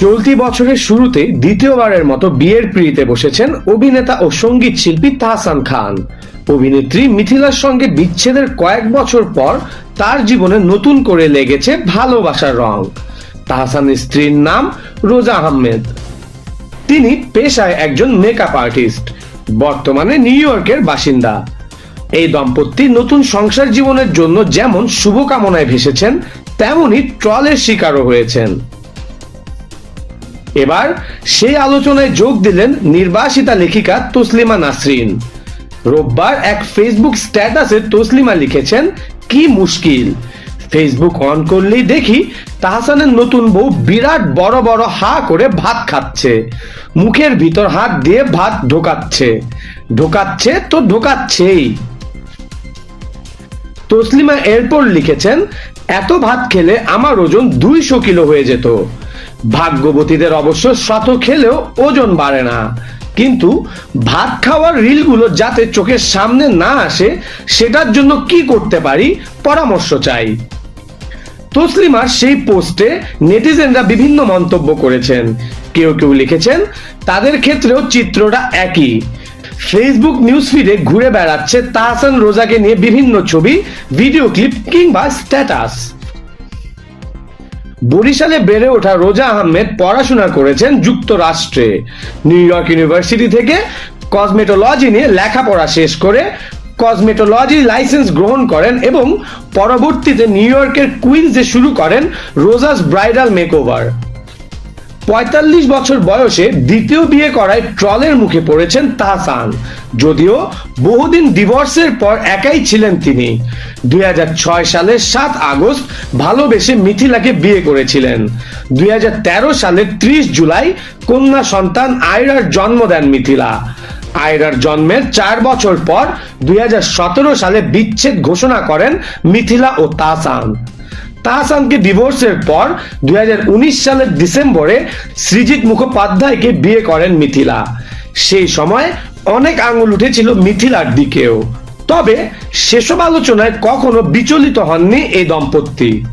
চলতি বছরের শুরুতে দ্বিতীয়বারের মতো বিয়ের পিড়িতে বসেছেন অভিনেতা ও সংগীত শিল্পী তাহসান খান। অভিনেত্রী মিথিলার সঙ্গে বিচ্ছেদের কয়েক বছর পর তার জীবনে নতুন করে লেগেছে ভালোবাসার রং। তাহসানের স্ত্রীর নাম রোজা আহমেদ। তিনি পেশায় একজন মেকআপ আর্টিস্ট বর্তমানে নিউ ইয়র্কের বাসিন্দা। এই দম্পতি নতুন সংসার জীবনের জন্য যেমন শুভকামনায় ভেসেছেন তেমনই ট্রলের শিকারও হয়েছেন। এবার সেই আলোচনায় যোগ দিলেন নির্বাসিতা লেখিকা তসলিমা নাসরিন। রোববার এক ফেসবুক স্ট্যাটাসে তসলিমা লিখেছেন, কি মুশকিল? ফেসবুক অন করলেই দেখি তাহসানের নতুন বউ বিরাট বড় বড় হা করে ভাত খাচ্ছে। মুখের ভিতর হাত দিয়ে ভাত ঢোকাচ্ছে। ঢোকাচ্ছে তো ঢোকাচ্ছেই। তসলিমা এরপর লিখেছেন, এত ভাত খেলে আমার ওজন দুইশো কিলো হয়ে যেত। ভাগ্যবতীদের অবশ্য শত খেলেও ওজন বাড়ে না। কিন্তু ভাত খাওয়ার রিলগুলো যাতে চোখের সামনে না আসে, সেটার জন্য কি করতে পারি? পরামর্শ চাই। তসলিমার সেই পোস্টে নেটিজেনরা বিভিন্ন মন্তব্য করেছেন। কেউ কেউ লিখেছেন, তাদের ক্ষেত্রেও চিত্রটা একই। ফেসবুক নিউজ ফিডে ঘুরে বেড়াচ্ছে তাহসান রোজাকে নিয়ে বিভিন্ন ছবি, ভিডিও ক্লিপ কিংবা স্ট্যাটাস। বরিশালে বেড়ে ওঠা রোজা আহমেদ পড়াশোনা করেছেন যুক্তরাষ্ট্রে। নিউ ইয়র্ক ইউনিভার্সিটি থেকে কসমেটোলজি নিয়ে লেখাপড়া শেষ করে কসমেটোলজি লাইসেন্স গ্রহণ করেন এবং পরবর্তীতে নিউ ইয়র্কের কুইন্সে শুরু করেন রোজাস ব্রাইডাল মেকওভার। পঁয়তাল্লিশ বছর বয়সে দ্বিতীয় বিয়ে করায় ট্রলের মুখে পড়েছেন তাহসান। যদিও বহুদিন ডিভোর্সের পর একাই ছিলেন তিনি। দুই সালের সাত আগস্ট ভালোবেসে মিথিলাকে বিয়ে করেছিলেন। দুই সালের ত্রিশ জুলাই কন্যা সন্তান আয়রার জন্ম দেন মিথিলা। আয়রার জন্মের চার বছর পর দুই হাজার সতেরো সালে বিচ্ছেদ ঘোষণা করেন মিথিলা ও তাহসান। তাহসানকে ডিভোর্সের পর দু হাজার উনিশ সালের ডিসেম্বরে সৃজিত মুখোপাধ্যায়কে বিয়ে করেন মিথিলা। সেই সময় অনেক আঙুল উঠেছিল মিথিলার দিকেও। তবে সেসব আলোচনায় কখনো বিচলিত হননি এই দম্পতি।